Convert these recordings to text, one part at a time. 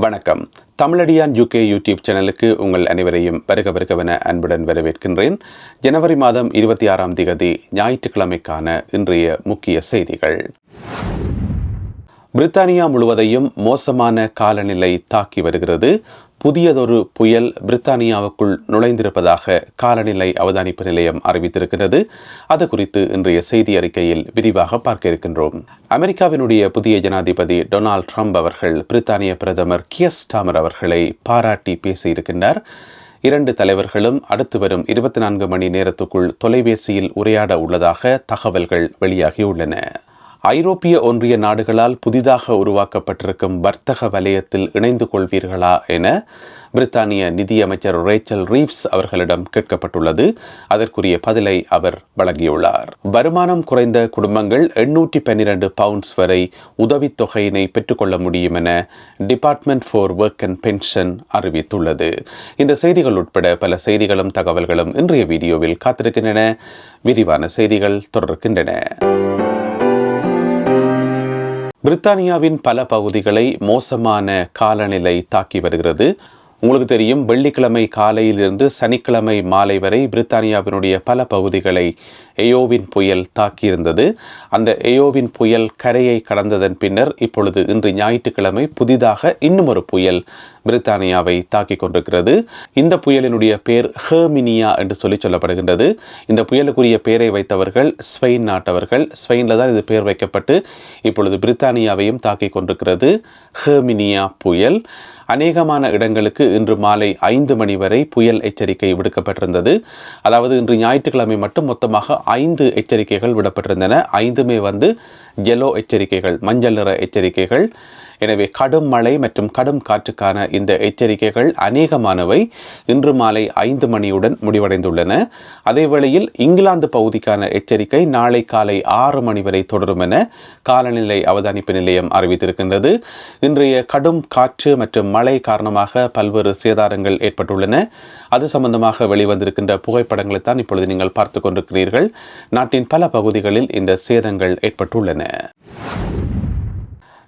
வணக்கம். Tamizhadiyan UK YouTube சேனலுக்கு உங்கள் அனைவரையும் வருக வருகவென அன்புடன் வரவேற்கின்றேன். ஜனவரி மாதம் இருபத்தி ஆறாம் திகதி ஞாயிற்றுக்கிழமைக்கான இன்றைய முக்கிய செய்திகள். பிரித்தானியா முழுவதையும் மோசமான காலநிலை தாக்கி வருகிறது. புதியதொரு புயல் பிரித்தானியாவுக்குள் நுழைந்திருப்பதாக காலநிலை அவதானிப்பு நிலையம் அறிவித்திருக்கிறது. அது குறித்து இன்றைய செய்தி அறிக்கையில் விரிவாக பார்க்க இருக்கின்றோம். அமெரிக்காவினுடைய புதிய ஜனாதிபதி டொனால்ட் ட்ரம்ப் அவர்கள் பிரித்தானிய பிரதமர் கியஸ் டாமர் அவர்களை பாராட்டி பேசியிருக்கின்றார். இரண்டு தலைவர்களும் அடுத்து வரும் இருபத்தி நான்கு மணி நேரத்துக்குள் தொலைபேசியில் உரையாட உள்ளதாக தகவல்கள் வெளியாகியுள்ளன. ஐரோப்பிய ஒன்றிய நாடுகளால் புதிதாக உருவாக்கப்பட்டிருக்கும் வர்த்தக வலயத்தில் இணைந்து கொள்வீர்களா என பிரித்தானிய நிதியமைச்சர் ரேச்சல் ரீவ்ஸ் அவர்களிடம் கேட்கப்பட்டுள்ளது. அதற்குரிய பதிலை அவர் வழங்கியுள்ளார். வருமானம் குறைந்த குடும்பங்கள் எண்ணூற்றி பன்னிரண்டு பவுண்ட்ஸ் வரை உதவித்தொகையினை பெற்றுக்கொள்ள முடியும் என department for work and pension அறிவித்துள்ளது. இந்த செய்திகள் உட்பட பல செய்திகளும் தகவல்களும் இன்றைய வீடியோவில் காத்திருக்கின்றன. விரிவான செய்திகள் தொடர்கின்றன. பிரித்தானியாவின் பல பகுதிகளை மோசமான காலநிலை தாக்கி வருகிறது. உங்களுக்கு தெரியும் வெள்ளிக்கிழமை காலையிலிருந்து சனிக்கிழமை மாலை வரை பிரித்தானியாவினுடைய பல பகுதிகளை எயோவின் புயல் தாக்கியிருந்தது. அந்த எயோவின் புயல் கரையை கடந்ததன் பின்னர் இப்பொழுது இன்று ஞாயிற்றுக்கிழமை புதிதாக இன்னும் ஒரு புயல் பிரித்தானியாவை தாக்கி கொண்டிருக்கிறது. இந்த புயலினுடைய பேர் ஹேமினியா என்று சொல்லி சொல்லப்படுகின்றது. இந்த புயலுக்குரிய பெயரை வைத்தவர்கள் ஸ்பெயின் நாட்டவர்கள். ஸ்பெயினில் தான் இது பெயர் வைக்கப்பட்டு இப்பொழுது பிரித்தானியாவையும் தாக்கி கொண்டிருக்கிறது. ஹேமினியா புயல். அநேகமான இடங்களுக்கு இன்று மாலை ஐந்து மணி வரை புயல் எச்சரிக்கை விடுக்கப்பட்டிருந்தது. அதாவது இன்று ஞாயிற்றுக்கிழமை மட்டும் மொத்தமாக ஐந்து எச்சரிக்கைகள் விடப்பட்டிருந்தன. ஐந்துமே வந்து ஜெலோ எச்சரிக்கைகள் மஞ்சள் நிற எச்சரிக்கைகள். எனவே கடும் மழை மற்றும் கடும் காற்றுக்கான இந்த எச்சரிக்கைகள் அநேகமானவை. இன்று மாலை ஐந்து மணியுடன் முடிவடைந்துள்ளன. அதேவேளையில் இங்கிலாந்து பகுதிக்கான எச்சரிக்கை நாளை காலை ஆறு மணி வரை தொடரும் என காலநிலை அவதானிப்பு நிலையம் அறிவித்திருக்கின்றது. இன்றைய கடும் காற்று மற்றும் மழை காரணமாக பல்வேறு சேதாரங்கள் ஏற்பட்டுள்ளன. அது சம்பந்தமாக வெளிவந்திருக்கின்ற புகைப்படங்களை தான் இப்பொழுது நீங்கள் பார்த்து கொண்டிருக்கிறீர்கள். நாட்டின் பல பகுதிகளில் இந்த சேதங்கள் ஏற்பட்டுள்ளன.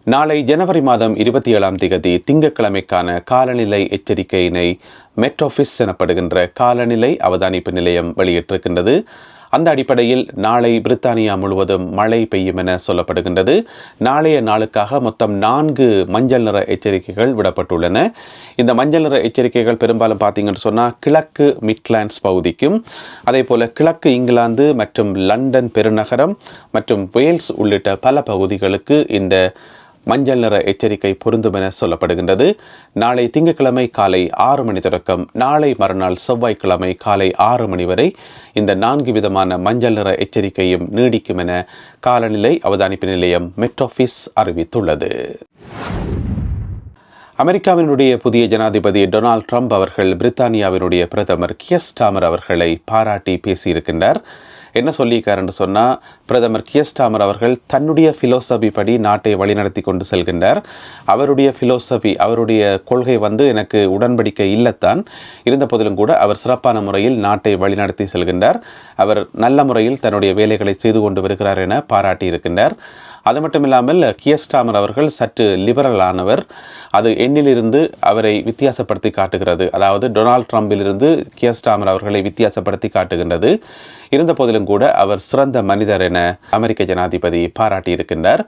நாளை ஜனவரி மாதம் இருபத்தி ஏழாம் தேதி திங்கட்கிழமைக்கான காலநிலை எச்சரிக்கையினை மெட்ரோஃபிஸ் எனப்படுகின்ற காலநிலை அவதானிப்பு நிலையம் வெளியிட்டிருக்கின்றது. அந்த அடிப்படையில் நாளை பிரித்தானியா முழுவதும் மழை பெய்யும் என சொல்லப்படுகின்றது. நாளைய நாளுக்காக மொத்தம் நான்கு மஞ்சள் நிற எச்சரிக்கைகள் விடப்பட்டுள்ளன. இந்த மஞ்சள் நிற எச்சரிக்கைகள் பெரும்பாலும் பார்த்தீங்கன்னு சொன்னால் கிழக்கு மிட்லாண்ட்ஸ் பகுதிக்கும் அதே போல் கிழக்கு இங்கிலாந்து மற்றும் லண்டன் பெருநகரம் மற்றும் வேல்ஸ் உள்ளிட்ட பல பகுதிகளுக்கு இந்த மஞ்சள் நிற எச்சரிக்கை பொருந்தும் என சொல்லப்படுகின்றது. நாளை திங்கட்கிழமை காலை ஆறு மணி தொடக்கம் நாளை மறுநாள் செவ்வாய்க்கிழமை காலை ஆறு மணி வரை இந்த நான்கு விதமான மஞ்சள் நிற எச்சரிக்கையும் நீடிக்கும் என காலநிலை அவதானிப்பு நிலையம் மெட்ரோஃபிஸ் அறிவித்துள்ளது. அமெரிக்காவினுடைய புதிய ஜனாதிபதி டொனால்ட் ட்ரம்ப் அவர்கள் பிரித்தானியாவினுடைய பிரதமர் கியஸ் டாமர் அவர்களை பாராட்டி பேசியிருக்கின்றார். என்ன சொல்லியிருக்காருன்னு சொன்னால் பிரதமர் கியஸ்டாமர் அவர்கள் தன்னுடைய ஃபிலோசபி படி நாட்டை வழிநடத்தி கொண்டு செல்கின்றார். அவருடைய ஃபிலோசபி அவருடைய கொள்கை வந்து எனக்கு உடன்படிக்கை இல்லைத்தான். இருந்த போதிலும் கூட அவர் சிறப்பான முறையில் நாட்டை வழிநடத்தி செல்கின்றார். அவர் நல்ல முறையில் தன்னுடைய வேலைகளை செய்து கொண்டு வருகிறார் என பாராட்டி இருக்கின்றார் அது மட்டும் இல்லாமல் கியஸ்டாமர் அவர்கள் சற்று லிபரலானவர் அது எண்ணிலிருந்து அவரை வித்தியாசப்படுத்தி காட்டுகிறது. அதாவது டொனால்ட் ட்ரம்பிலிருந்து கியஸ்டாமர் அவர்களை வித்தியாசப்படுத்தி காட்டுகின்றது. இருந்த போதிலும் கூட அவர் சிறந்த மனிதர் என அமெரிக்க ஜனாதிபதி பாராட்டியிருக்கின்றார்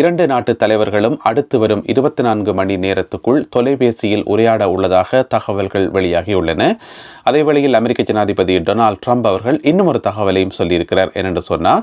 இரண்டு நாட்டு தலைவர்களும் அடுத்து வரும் இருபத்தி நான்கு மணி நேரத்துக்குள் தொலைபேசியில் உரையாட உள்ளதாக தகவல்கள் வெளியாகியுள்ளன வழியில் அமெரிக்க ஜனாதிபதி டொனால்ட் ட்ரம்ப் அவர்கள் இன்னும் ஒரு தகவலையும் சொல்லியிருக்கிறார். என்னென்று சொன்னால்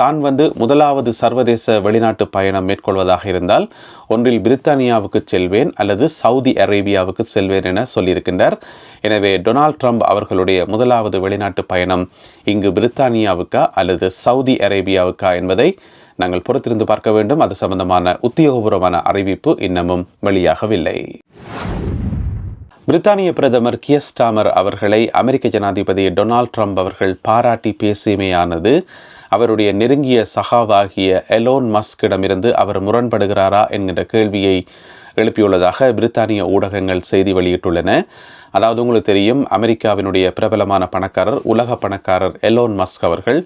தான் வந்து முதலாவது சர்வதேச வெளிநாட்டு பயணம் மேற்கொள்வதாக இருந்தால் ஒன்றில் பிரித்தானியாவுக்கு செல்வேன் அல்லது சவுதி அரேபியாவுக்கு செல்வேன் என சொல்லியிருக்கின்றார். எனவே டொனால்ட் ட்ரம்ப் அவர்களுடைய முதலாவது வெளிநாட்டு பயணம் இங்கு பிரித்தானியாவுக்கா அல்லது சவுதி அரேபியாவுக்கா என்பதை நாங்கள் பொறுத்திருந்து பார்க்க வேண்டும். அது சம்பந்தமான உத்தியோகபூர்வமான அறிவிப்பு இன்னமும் வெளியாகவில்லை. பிரித்தானிய பிரதமர் கியஸ்டாமர் அவர்களை அமெரிக்க ஜனாதிபதி டொனால்ட் ட்ரம்ப் அவர்கள் பாராட்டி பேசியமையானது அவருடைய நெருங்கிய சகாவாகிய எலோன் மஸ்கிடமிருந்து அவர் முரண்படுகிறாரா என்கின்ற கேள்வியை எழுப்பியுள்ளதாக பிரித்தானிய ஊடகங்கள் செய்தி வெளியிட்டுள்ளன. அதாவது உங்களுக்கு தெரியும் அமெரிக்காவினுடைய பிரபலமான பணக்காரர் உலக பணக்காரர் எலோன் மஸ்க் அவர்கள்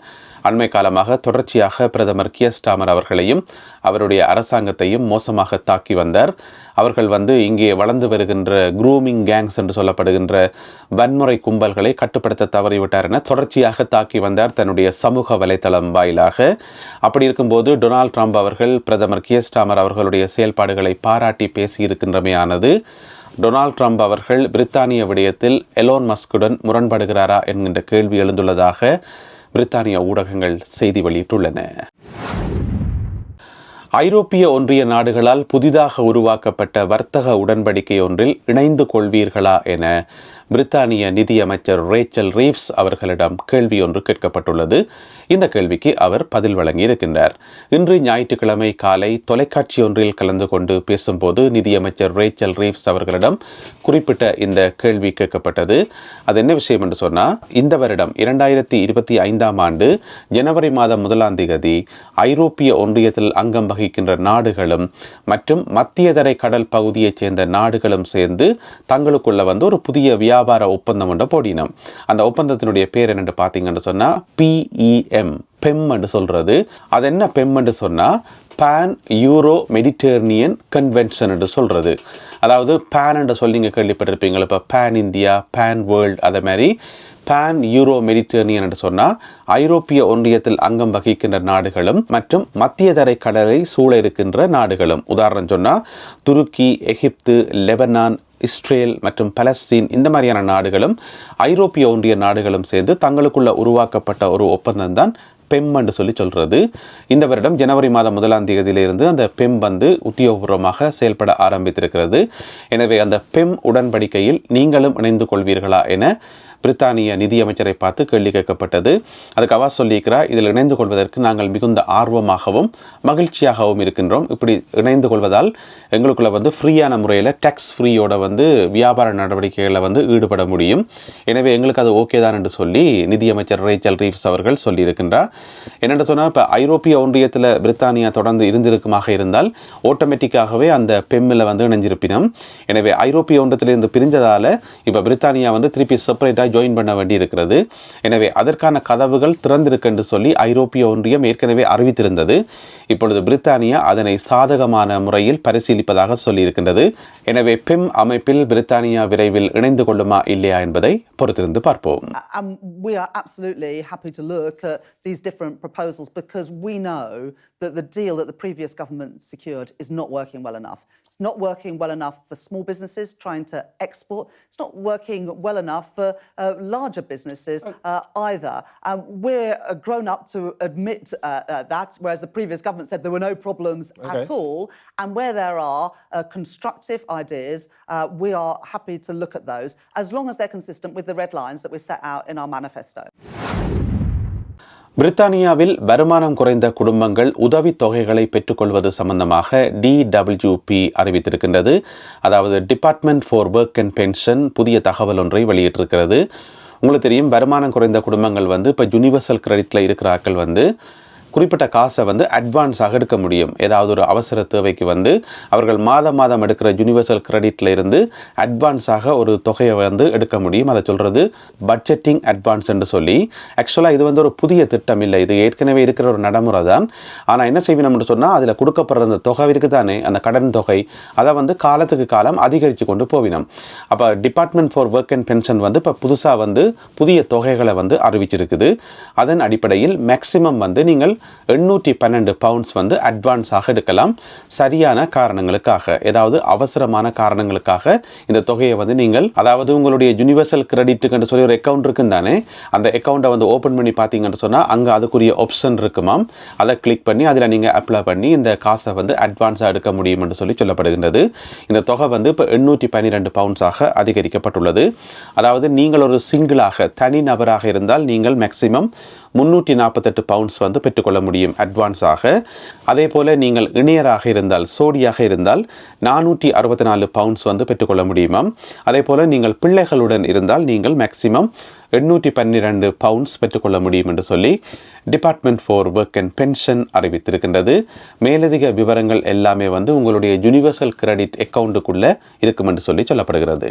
அண்மை காலமாக தொடர்ச்சியாக பிரதமர் கியஸ்டாமர் அவர்களையும் அவருடைய அரசாங்கத்தையும் மோசமாக தாக்கி வந்தார். அவர்கள் வந்து இங்கே வளர்ந்து வருகின்ற குரூமிங் கேங்ஸ் என்று சொல்லப்படுகின்ற வன்முறை கும்பல்களை கட்டுப்படுத்த தவறிவிட்டார் என தொடர்ச்சியாக தாக்கி வந்தார் தன்னுடைய சமூக வலைதளம் வாயிலாக. அப்படி இருக்கும்போது டொனால்ட் ட்ரம்ப் அவர்கள் பிரதமர் கியஸ்டாமர் அவர்களுடைய செயல்பாடுகளை பாராட்டி பேசியிருக்கின்றமையானது. டொனால்ட் ட்ரம்ப் அவர்கள் பிரித்தானிய விடயத்தில் எலோன் மஸ்குடன் முரண்படுகிறாரா என்கின்ற கேள்வி எழுந்துள்ளதாக பிரித்தானிய ஊடகங்கள் செய்தி வெளியிட்டுள்ளன. ஐரோப்பிய ஒன்றிய நாடுகளால் புதிதாக உருவாக்கப்பட்ட வர்த்தக உடன்படிக்கை ஒன்றில் இணைந்து கொள்வீர்களா என பிரித்தானிய நிதியமைச்சர் ரேச்சல் ரீவ்ஸ் அவர்களிடம் கேள்வி ஒன்று கேட்கப்பட்டுள்ளது. இந்த கேள்விக்கு அவர் பதில் வழங்கியிருக்கின்றார். இன்று ஞாயிற்றுக்கிழமை காலை தொலைக்காட்சி ஒன்றில் கலந்து கொண்டு பேசும்போது நிதியமைச்சர் ரேச்சல் ரீவ்ஸ் அவர்களிடம் குறிப்பிட்ட இந்த கேள்வி கேட்கப்பட்டது. அது என்ன விஷயம் என்று சொன்னால் இந்த வருடம் இரண்டாயிரத்தி இருபத்தி ஐந்தாம் ஆண்டு ஜனவரி மாதம் முதலாம் திகதி ஐரோப்பிய ஒன்றியத்தில் அங்கம் வகிக்கின்ற நாடுகளும் மற்றும் மத்தியதரை கடல் பகுதியைச் சேர்ந்த நாடுகளும் சேர்ந்து தங்களுக்குள்ள வந்து ஒரு புதிய வியாபார ஒப்பந்தம் ஒன்று போடினோம். அந்த ஒப்பந்தத்தினுடைய பேர் என்னென்று பார்த்தீங்கன்னு சொன்னால் பிஇ பெம் என்று சொல்கிறது அது என்ன பெம் என்று சொன்னால் பேன் யூரோ மெடிட்டேர்னியன் கன்வென்ஷன் என்று சொல்கிறது அதாவது பேன் என்று சொல்லி நீங்கள் கேள்விப்பட்டிருப்பீங்க. இப்போ பேன் இந்தியா பேன் வேர்ல்டு அதை மாதிரி பேன் யூரோ மெடிட்டேர்னியன் என்று சொன்னால் ஐரோப்பிய ஒன்றியத்தில் அங்கம் வகிக்கின்ற நாடுகளும் மற்றும் மத்திய தரை கடலை சூழ இருக்கின்ற நாடுகளும். உதாரணம் சொன்னால் துருக்கி எகிப்து லெபனான் இஸ்ரேல் மற்றும் பலஸ்தீன் இந்த மாதிரியான நாடுகளும் ஐரோப்பிய ஒன்றிய நாடுகளும் சேர்ந்து தங்களுக்குள்ள உருவாக்கப்பட்ட ஒரு ஒப்பந்தம் தான் பெம் என்று சொல்லி சொல்கிறது இந்த வருடம் ஜனவரி மாதம் முதலாம் தேதியிலிருந்து அந்த பெம் வந்து உத்தியோகபூர்வமாக செயல்பட ஆரம்பித்திருக்கிறது. எனவே அந்த பெம் உடன்படிக்கையில் நீங்களும் இணைந்து கொள்வீர்களா என பிரித்தானிய நிதியமைச்சரை பார்த்து கேள்வி கேட்கப்பட்டது. அதுக்கு அவா சொல்லியிருக்கிறார் இதில் இணைந்து கொள்வதற்கு நாங்கள் மிகுந்த ஆர்வமாகவும் மகிழ்ச்சியாகவும் இருக்கின்றோம். இப்படி இணைந்து கொள்வதால் எங்களுக்குள்ள வந்து ஃப்ரீயான முறையில் டேக்ஸ் ஃப்ரீயோட வந்து வியாபார நடவடிக்கைகளில் வந்து ஈடுபட முடியும். எனவே எங்களுக்கு அது ஓகே தான் என்று சொல்லி நிதியமைச்சர் ரேச்சல் ரீவ்ஸ் அவர்கள் சொல்லியிருக்கின்றார் என்னென்று சொன்னால் இப்போ ஐரோப்பிய ஒன்றியத்தில் பிரித்தானியா தொடர்ந்து இருந்திருக்குமாக இருந்தால் ஆட்டோமேட்டிக்காகவே அந்த பெம்மில் வந்து இணைஞ்சிருப்பினோம் எனவே ஐரோப்பிய ஒன்றியத்திலிருந்து பிரிஞ்சதால் இப்போ பிரித்தானியா வந்து திருப்பி செப்பரேட்டாக ஜாயின் பண்ண வேண்டி இருக்கிறது எனவே அதற்கான கதவுகள் திறந்திருக்கு என்று சொல்லி ஐரோப்பிய ஒன்றியம் ஏற்கனவே அறிவித்திருந்தது. இப்பொழுது பிரித்தானியா அதனை சாதகமான முறையில் பரிசீலிப்பதாக சொல்லியிருக்கின்றது. எனவே பெம் அமைப்பில் பிரித்தானியா விரைவில் இணைந்து கொள்ளுமா இல்லையா என்பதை பொறுத்திருந்து பார்ப்போம். We are absolutely happy to look at these different proposals because we know that the deal that the previous government secured is not working well enough. It's not working well enough for small businesses trying to export. It's not working well enough for uh, larger businesses uh, either. Um, we're uh, grown up to admit uh, uh, that, whereas the previous government said there were no problems at all. And where there are uh, constructive ideas, uh, we are happy to look at those as long as they're consistent with the red lines that we set out in our manifesto. பிரித்தானியாவில் வருமானம் குறைந்த குடும்பங்கள் உதவித் தொகைகளை பெற்றுக்கொள்வது சம்பந்தமாக DWP அறிவித்திருக்கின்றது. அதாவது department for work and pension புதிய தகவல் ஒன்றை வெளியிட்டிருக்கிறது. உங்களுக்கு தெரியும் வருமானம் குறைந்த குடும்பங்கள் வந்து இப்போ யூனிவர்சல் கிரெடிட்டில் இருக்கிறார்கள் வந்து குறிப்பிட்ட காசை வந்து அட்வான்ஸாக எடுக்க முடியும். ஏதாவது ஒரு அவசர தேவைக்கு வந்து அவர்கள் மாதம் மாதம் எடுக்கிற யூனிவர்சல் கிரெடிட்டில் இருந்து அட்வான்ஸாக ஒரு தொகையை வந்து எடுக்க முடியும். அதை சொல்கிறது பட்ஜெட்டிங் அட்வான்ஸ் என்று சொல்லி. ஆக்சுவலாக இது வந்து ஒரு புதிய திட்டம் இல்லை. இது ஏற்கனவே இருக்கிற ஒரு நடைமுறை தான். ஆனால் என்ன செய்யணும்னு சொன்னால் அதில் கொடுக்கப்படுற அந்த தொகை இருக்குது தானே அந்த கடன் தொகை அதை வந்து காலத்துக்கு காலம் அதிகரித்து கொண்டு போவினோம். அப்போ department for work and pension வந்து இப்போ புதுசாக வந்து புதிய தொகைகளை வந்து அறிவிச்சிருக்குது. அதன் அடிப்படையில் மேக்சிமம் வந்து நீங்கள் எண்ணூற்றி பன்னெண்டு பவுண்ட்ஸ் வந்து அட்வான்ஸாக எடுக்கலாம். சரியான காரணங்களுக்காக ஏதாவது அவசரமான காரணங்களுக்காக இந்த தொகையை வந்து நீங்கள் அதாவது உங்களுடைய யூனிவர்சல் கிரெடிட்டுக்கு சொல்லி ஒரு அக்கௌண்ட் இருக்குன்னு தானே அந்த அக்கௌண்ட்டை வந்து ஓப்பன் பண்ணி பார்த்தீங்கன்னு சொன்னால் அங்கே அதுக்குரிய ஆப்ஷன் இருக்குமாம் அதை கிளிக் பண்ணி அதில் நீங்கள் அப்ளை பண்ணி இந்த காசை வந்து அட்வான்ஸாக எடுக்க முடியும் என்று சொல்லி சொல்லப்படுகின்றது. இந்த தொகை வந்து இப்போ எண்ணூற்றி பன்னிரெண்டு பவுண்ட்ஸாக அதிகரிக்கப்பட்டுள்ளது. அதாவது நீங்கள் ஒரு சிங்கிளாக தனி நபராக இருந்தால் நீங்கள் மேக்சிமம் முன்னூற்றி நாற்பத்தெட்டு பவுண்ட்ஸ் வந்து பெற்றுக்கொள்ள முடியும் அட்வான்ஸாக அதே போல் நீங்கள் இணையராக இருந்தால் சோடியாக இருந்தால் நானூற்றி அறுபத்தி நாலு பவுண்ட்ஸ் வந்து பெற்றுக்கொள்ள முடியுமாம் அதே போல் நீங்கள் பிள்ளைகளுடன் இருந்தால் நீங்கள் மேக்சிமம் எண்ணூற்றி பன்னிரண்டு பவுண்ட்ஸ் பெற்றுக்கொள்ள முடியும் என்று சொல்லி department for work and pension அறிவித்திருக்கின்றது. மேலதிக விவரங்கள் எல்லாமே வந்து உங்களுடைய யூனிவர்சல் கிரெடிட் அக்கௌண்ட்டுக்குள்ளே இருக்கும் என்று சொல்லி சொல்லப்படுகிறது.